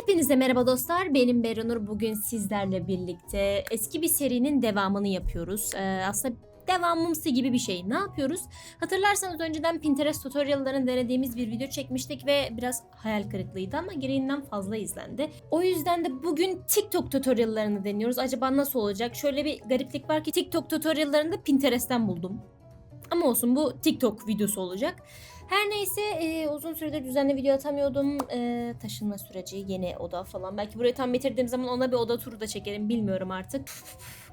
Hepinize merhaba dostlar. Benim Beranur. Bugün sizlerle birlikte eski bir serinin devamını yapıyoruz. Ee, aslında devamımsı gibi bir şey. Ne yapıyoruz? Hatırlarsanız önceden Pinterest tutorial'larını denediğimiz bir video çekmiştik ve biraz hayal kırıklığıydı ama gereğinden fazla izlendi. O yüzden de bugün TikTok tutorial'larını deniyoruz. Acaba nasıl olacak? Şöyle bir gariplik var ki TikTok tutorial'larını da Pinterest'ten buldum. Ama olsun bu TikTok videosu olacak. Her neyse e, uzun süredir düzenli video atamıyordum. E, taşınma süreci, yeni oda falan. Belki burayı tam bitirdiğim zaman ona bir oda turu da çekerim bilmiyorum artık.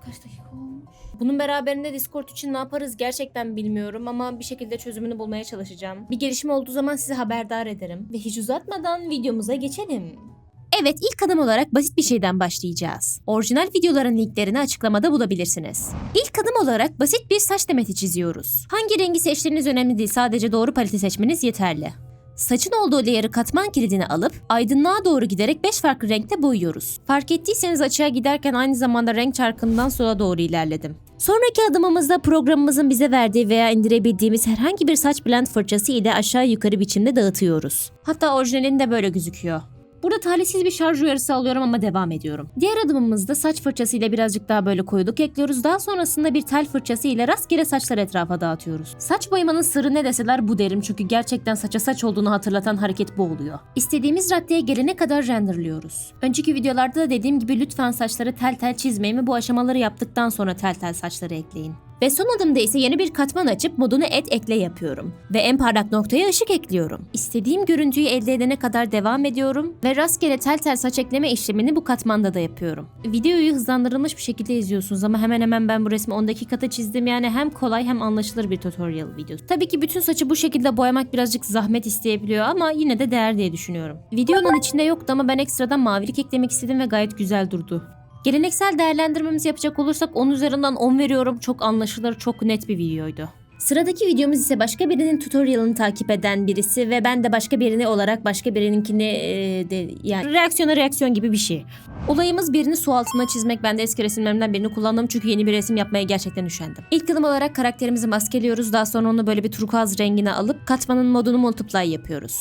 Kaç dakika olmuş? Bunun beraberinde Discord için ne yaparız gerçekten bilmiyorum ama bir şekilde çözümünü bulmaya çalışacağım. Bir gelişme olduğu zaman sizi haberdar ederim. Ve hiç uzatmadan videomuza geçelim. Evet ilk adım olarak basit bir şeyden başlayacağız. Orijinal videoların linklerini açıklamada bulabilirsiniz. İlk adım olarak basit bir saç demeti çiziyoruz. Hangi rengi seçtiğiniz önemli değil sadece doğru paleti seçmeniz yeterli. Saçın olduğu layer'ı katman kilidine alıp aydınlığa doğru giderek 5 farklı renkte boyuyoruz. Fark ettiyseniz açığa giderken aynı zamanda renk çarkından sola doğru ilerledim. Sonraki adımımızda programımızın bize verdiği veya indirebildiğimiz herhangi bir saç blend fırçası ile aşağı yukarı biçimde dağıtıyoruz. Hatta orijinalinde böyle gözüküyor. Burada talihsiz bir şarj uyarısı alıyorum ama devam ediyorum. Diğer adımımızda saç fırçası ile birazcık daha böyle koyuluk ekliyoruz. Daha sonrasında bir tel fırçası ile rastgele saçlar etrafa dağıtıyoruz. Saç boyamanın sırrı ne deseler bu derim çünkü gerçekten saça saç olduğunu hatırlatan hareket bu oluyor. İstediğimiz raddeye gelene kadar renderlıyoruz. Önceki videolarda da dediğim gibi lütfen saçları tel tel çizmeyin ve bu aşamaları yaptıktan sonra tel tel saçları ekleyin. Ve son adımda ise yeni bir katman açıp modunu et ekle yapıyorum. Ve en parlak noktaya ışık ekliyorum. İstediğim görüntüyü elde edene kadar devam ediyorum ve rastgele tel tel saç ekleme işlemini bu katmanda da yapıyorum. Videoyu hızlandırılmış bir şekilde izliyorsunuz ama hemen hemen ben bu resmi 10 dakikada çizdim yani hem kolay hem anlaşılır bir tutorial videosu. Tabii ki bütün saçı bu şekilde boyamak birazcık zahmet isteyebiliyor ama yine de değer diye düşünüyorum. Videonun içinde yoktu ama ben ekstradan mavilik eklemek istedim ve gayet güzel durdu. Geleneksel değerlendirmemizi yapacak olursak 10 üzerinden 10 veriyorum. Çok anlaşılır, çok net bir videoydu. Sıradaki videomuz ise başka birinin tutorialını takip eden birisi ve ben de başka birini olarak başka birininkini e, de, yani reaksiyona reaksiyon gibi bir şey. Olayımız birini su altına çizmek. Ben de eski resimlerimden birini kullandım çünkü yeni bir resim yapmaya gerçekten üşendim. İlk adım olarak karakterimizi maskeliyoruz. Daha sonra onu böyle bir turkuaz rengine alıp katmanın modunu multiply yapıyoruz.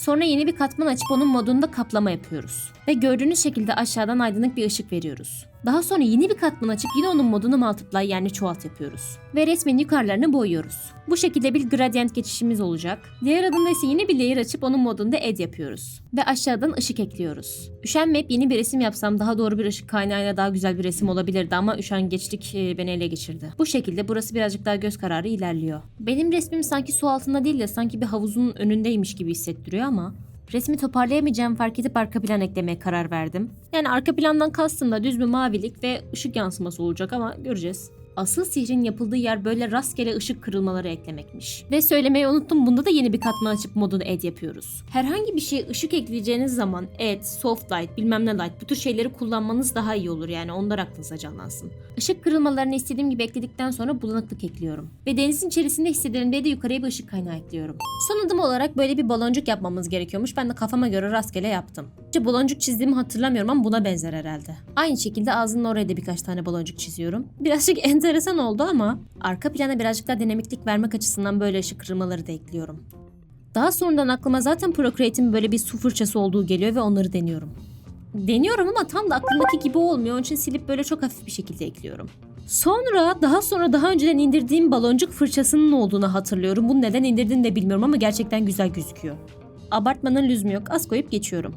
Sonra yeni bir katman açıp onun modunda kaplama yapıyoruz. Ve gördüğünüz şekilde aşağıdan aydınlık bir ışık veriyoruz. Daha sonra yeni bir katman açıp yine onun modunu multiply yani çoğalt yapıyoruz. Ve resmin yukarılarını boyuyoruz. Bu şekilde bir gradient geçişimiz olacak. Diğer adımda ise yeni bir layer açıp onun modunda add yapıyoruz. Ve aşağıdan ışık ekliyoruz. Üşenmeyip yeni bir resim yapsam daha doğru bir ışık kaynağıyla daha güzel bir resim olabilirdi ama üşengeçlik e, beni ele geçirdi. Bu şekilde burası birazcık daha göz kararı ilerliyor. Benim resmim sanki su altında değil de sanki bir havuzun önündeymiş gibi hissettiriyor ama Resmi toparlayamayacağım fark edip arka plan eklemeye karar verdim. Yani arka plandan kastım da düz bir mavilik ve ışık yansıması olacak ama göreceğiz. Asıl sihrin yapıldığı yer böyle rastgele ışık kırılmaları eklemekmiş. Ve söylemeyi unuttum bunda da yeni bir katman açıp modunu add yapıyoruz. Herhangi bir şeye ışık ekleyeceğiniz zaman add, soft light, bilmem ne light bu tür şeyleri kullanmanız daha iyi olur yani onlar aklınıza canlansın. Işık kırılmalarını istediğim gibi ekledikten sonra bulanıklık ekliyorum. Ve denizin içerisinde hissederim de yukarıya bir ışık kaynağı ekliyorum. Son adım olarak böyle bir baloncuk yapmamız gerekiyormuş. Ben de kafama göre rastgele yaptım. Baloncuk çizdiğimi hatırlamıyorum ama buna benzer herhalde. Aynı şekilde ağzının oraya da birkaç tane baloncuk çiziyorum. Birazcık enteresan oldu ama arka plana birazcık daha dinamiklik vermek açısından böyle ışık kırılmaları da ekliyorum. Daha sonradan aklıma zaten Procreate'in böyle bir su fırçası olduğu geliyor ve onları deniyorum. Deniyorum ama tam da aklımdaki gibi olmuyor. Onun için silip böyle çok hafif bir şekilde ekliyorum. Sonra daha sonra daha önceden indirdiğim baloncuk fırçasının olduğunu hatırlıyorum. Bunu neden indirdiğini de bilmiyorum ama gerçekten güzel gözüküyor. Abartmanın lüzumu yok. Az koyup geçiyorum.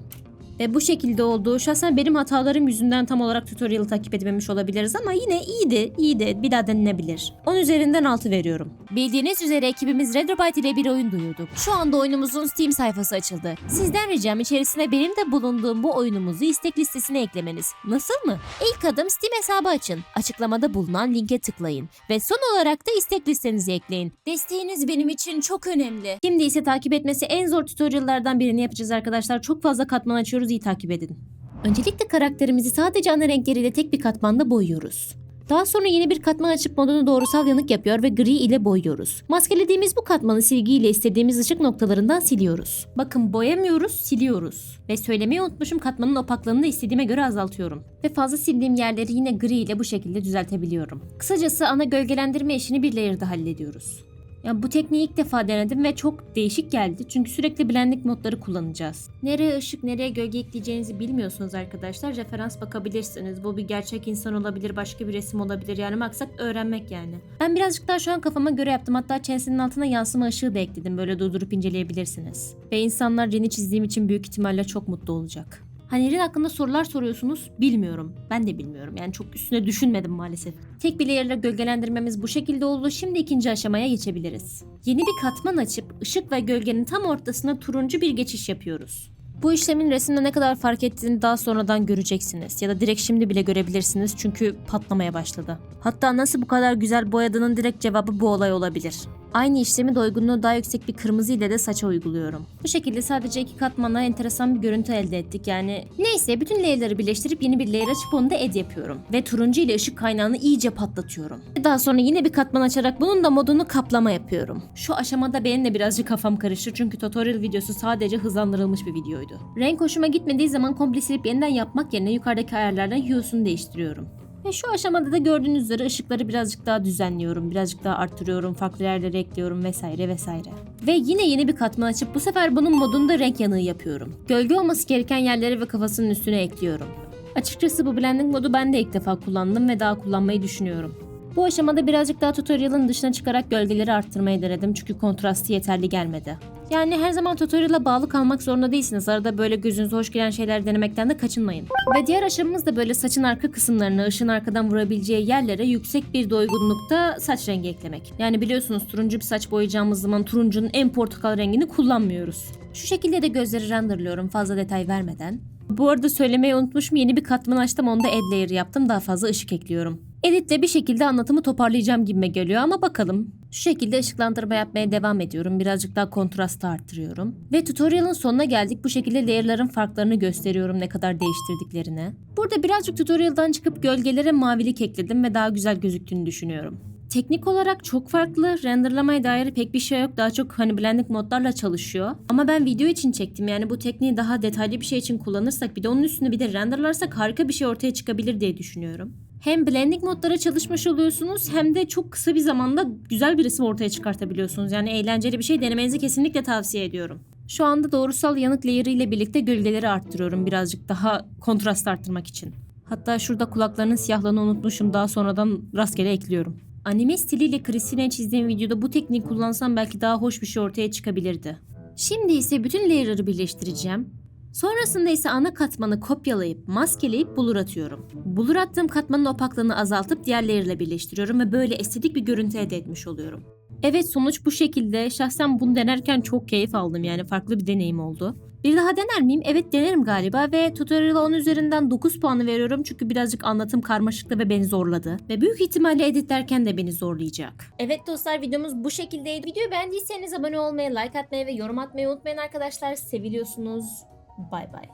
Ve bu şekilde oldu. Şahsen benim hatalarım yüzünden tam olarak tutorial'ı takip edememiş olabiliriz ama yine iyiydi, iyiydi. Bir daha denilebilir. 10 üzerinden 6 veriyorum. Bildiğiniz üzere ekibimiz Retrobite ile bir oyun duyurduk. Şu anda oyunumuzun Steam sayfası açıldı. Sizden ricam içerisine benim de bulunduğum bu oyunumuzu istek listesine eklemeniz. Nasıl mı? İlk adım Steam hesabı açın. Açıklamada bulunan linke tıklayın. Ve son olarak da istek listenizi ekleyin. Desteğiniz benim için çok önemli. Şimdi ise takip etmesi en zor tutorial'lardan birini yapacağız arkadaşlar. Çok fazla katman açıyoruz iyi takip edin. Öncelikle karakterimizi sadece ana renkleriyle tek bir katmanda boyuyoruz. Daha sonra yeni bir katman açıp modunu doğrusal yanık yapıyor ve gri ile boyuyoruz. Maskelediğimiz bu katmanı silgiyle istediğimiz ışık noktalarından siliyoruz. Bakın boyamıyoruz, siliyoruz. Ve söylemeyi unutmuşum katmanın opaklığını da istediğime göre azaltıyorum. Ve fazla sildiğim yerleri yine gri ile bu şekilde düzeltebiliyorum. Kısacası ana gölgelendirme işini bir layer'da hallediyoruz. Ya bu tekniği ilk defa denedim ve çok değişik geldi. Çünkü sürekli blending modları kullanacağız. Nereye ışık, nereye gölge ekleyeceğinizi bilmiyorsunuz arkadaşlar. Referans bakabilirsiniz. Bu bir gerçek insan olabilir, başka bir resim olabilir. Yani maksat öğrenmek yani. Ben birazcık daha şu an kafama göre yaptım. Hatta çenesinin altına yansıma ışığı da ekledim. Böyle durdurup inceleyebilirsiniz. Ve insanlar Rin'i çizdiğim için büyük ihtimalle çok mutlu olacak. Hani Rin hakkında sorular soruyorsunuz. Bilmiyorum. Ben de bilmiyorum. Yani çok üstüne düşünmedim maalesef. Tek bir layer'la gölgelendirmemiz bu şekilde oldu. Şimdi ikinci aşamaya geçebiliriz. Yeni bir katman açıp ışık ve gölgenin tam ortasına turuncu bir geçiş yapıyoruz. Bu işlemin resimde ne kadar fark ettiğini daha sonradan göreceksiniz. Ya da direkt şimdi bile görebilirsiniz çünkü patlamaya başladı. Hatta nasıl bu kadar güzel boyadığının direkt cevabı bu olay olabilir. Aynı işlemi doygunluğu daha yüksek bir kırmızı ile de saça uyguluyorum. Bu şekilde sadece iki katmanla enteresan bir görüntü elde ettik yani. Neyse bütün layer'ları birleştirip yeni bir layer açıp onu da ed yapıyorum. Ve turuncu ile ışık kaynağını iyice patlatıyorum. Daha sonra yine bir katman açarak bunun da modunu kaplama yapıyorum. Şu aşamada benim de birazcık kafam karıştı çünkü tutorial videosu sadece hızlandırılmış bir videoydu. Renk hoşuma gitmediği zaman komple silip yeniden yapmak yerine yukarıdaki ayarlardan hue'sunu değiştiriyorum. Ve şu aşamada da gördüğünüz üzere ışıkları birazcık daha düzenliyorum, birazcık daha arttırıyorum, farklı yerlere ekliyorum vesaire vesaire. Ve yine yeni bir katman açıp bu sefer bunun modunu da renk yanığı yapıyorum. Gölge olması gereken yerleri ve kafasının üstüne ekliyorum. Açıkçası bu blending modu ben de ilk defa kullandım ve daha kullanmayı düşünüyorum. Bu aşamada birazcık daha tutorial'ın dışına çıkarak gölgeleri arttırmayı denedim çünkü kontrastı yeterli gelmedi. Yani her zaman tutorial'a bağlı kalmak zorunda değilsiniz. Arada böyle gözünüze hoş gelen şeyler denemekten de kaçınmayın. Ve diğer aşamamız da böyle saçın arka kısımlarına, ışın arkadan vurabileceği yerlere yüksek bir doygunlukta saç rengi eklemek. Yani biliyorsunuz turuncu bir saç boyayacağımız zaman turuncunun en portakal rengini kullanmıyoruz. Şu şekilde de gözleri renderlıyorum fazla detay vermeden. Bu arada söylemeyi unutmuşum yeni bir katman açtım onda add layer yaptım daha fazla ışık ekliyorum. Editle bir şekilde anlatımı toparlayacağım gibime geliyor ama bakalım. Şu şekilde ışıklandırma yapmaya devam ediyorum. Birazcık daha kontrastı arttırıyorum. Ve tutorial'ın sonuna geldik. Bu şekilde layer'ların farklarını gösteriyorum ne kadar değiştirdiklerini. Burada birazcık tutorial'dan çıkıp gölgelere mavilik ekledim ve daha güzel gözüktüğünü düşünüyorum. Teknik olarak çok farklı. Renderlamaya dair pek bir şey yok. Daha çok hani blending modlarla çalışıyor. Ama ben video için çektim. Yani bu tekniği daha detaylı bir şey için kullanırsak bir de onun üstüne bir de renderlarsak harika bir şey ortaya çıkabilir diye düşünüyorum. Hem blending modlara çalışmış oluyorsunuz hem de çok kısa bir zamanda güzel bir resim ortaya çıkartabiliyorsunuz. Yani eğlenceli bir şey denemenizi kesinlikle tavsiye ediyorum. Şu anda doğrusal yanık layer'ı ile birlikte gölgeleri arttırıyorum birazcık daha kontrast arttırmak için. Hatta şurada kulaklarının siyahlığını unutmuşum daha sonradan rastgele ekliyorum. Anime stiliyle Christine'ye çizdiğim videoda bu tekniği kullansam belki daha hoş bir şey ortaya çıkabilirdi. Şimdi ise bütün layer'ları birleştireceğim. Sonrasında ise ana katmanı kopyalayıp maskeleyip bulur atıyorum. Bulur attığım katmanın opaklığını azaltıp diğer layer ile birleştiriyorum ve böyle estetik bir görüntü elde etmiş oluyorum. Evet sonuç bu şekilde. Şahsen bunu denerken çok keyif aldım yani farklı bir deneyim oldu. Bir daha dener miyim? Evet denerim galiba ve tutorial'a 10 üzerinden 9 puanı veriyorum çünkü birazcık anlatım karmaşıktı ve beni zorladı. Ve büyük ihtimalle editlerken de beni zorlayacak. Evet dostlar videomuz bu şekildeydi. Videoyu beğendiyseniz abone olmayı, like atmayı ve yorum atmayı unutmayın arkadaşlar. Seviliyorsunuz. Bye bye.